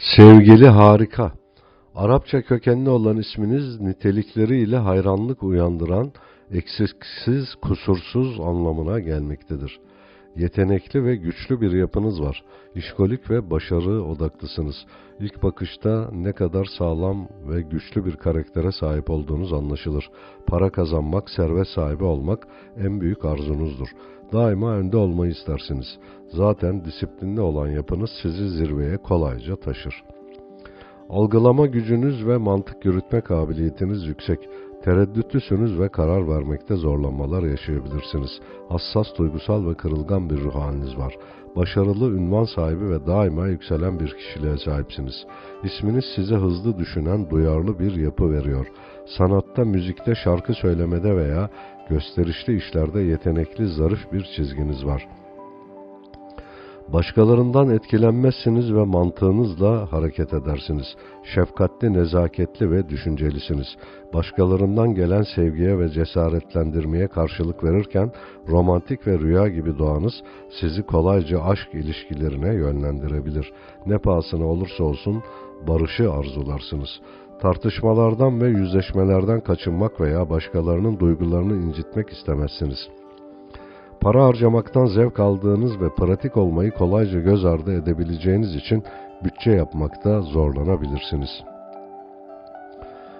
Sevgili harika. Arapça kökenli olan isminiz nitelikleriyle hayranlık uyandıran, eksiksiz, kusursuz anlamına gelmektedir. Yetenekli ve güçlü bir yapınız var. İşkolik ve başarı odaklısınız. İlk bakışta ne kadar sağlam ve güçlü bir karaktere sahip olduğunuz anlaşılır. Para kazanmak, servet sahibi olmak en büyük arzunuzdur. Daima önde olmayı istersiniz. Zaten disiplinli olan yapınız sizi zirveye kolayca taşır. Algılama gücünüz ve mantık yürütme kabiliyetiniz yüksek. Tereddütlüsünüz ve karar vermekte zorlanmalar yaşayabilirsiniz. Hassas, duygusal ve kırılgan bir ruh haliniz var. Başarılı, ünvan sahibi ve daima yükselen bir kişiliğe sahipsiniz. İsminiz size hızlı düşünen, duyarlı bir yapı veriyor. Sanatta, müzikte, şarkı söylemede veya gösterişli işlerde yetenekli, zarif bir çizginiz var.'' Başkalarından etkilenmezsiniz ve mantığınızla hareket edersiniz. Şefkatli, nezaketli ve düşüncelisiniz. Başkalarından gelen sevgiye ve cesaretlendirmeye karşılık verirken romantik ve rüya gibi doğanız sizi kolayca aşk ilişkilerine yönlendirebilir. Ne pahasına olursa olsun barışı arzularsınız. Tartışmalardan ve yüzleşmelerden kaçınmak veya başkalarının duygularını incitmek istemezsiniz.'' Para harcamaktan zevk aldığınız ve pratik olmayı kolayca göz ardı edebileceğiniz için bütçe yapmakta zorlanabilirsiniz.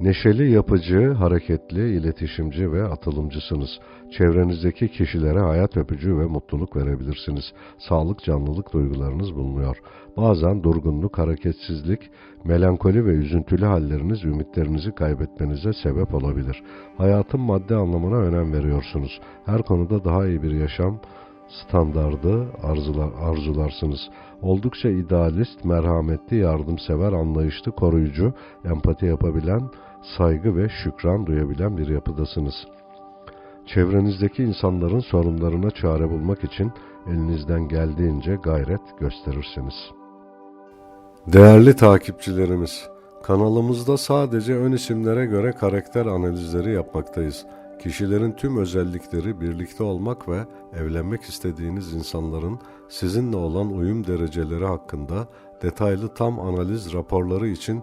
Neşeli, yapıcı, hareketli, iletişimci ve atılımcısınız. Çevrenizdeki kişilere hayat öpücüğü ve mutluluk verebilirsiniz. Sağlık, canlılık duygularınız bulunuyor. Bazen durgunluk, hareketsizlik, melankoli ve üzüntülü halleriniz ümitlerinizi kaybetmenize sebep olabilir. Hayatın madde anlamına önem veriyorsunuz. Her konuda daha iyi bir yaşam standardı arzular, arzularsınız. Oldukça idealist, merhametli, yardımsever, anlayışlı, koruyucu, empati yapabilen, saygı ve şükran duyabilen bir yapıdasınız. Çevrenizdeki insanların sorunlarına çare bulmak için elinizden geldiğince gayret gösterirsiniz. Değerli takipçilerimiz, kanalımızda sadece ön isimlere göre karakter analizleri yapmaktayız. Kişilerin tüm özellikleri birlikte olmak ve evlenmek istediğiniz insanların sizinle olan uyum dereceleri hakkında detaylı tam analiz raporları için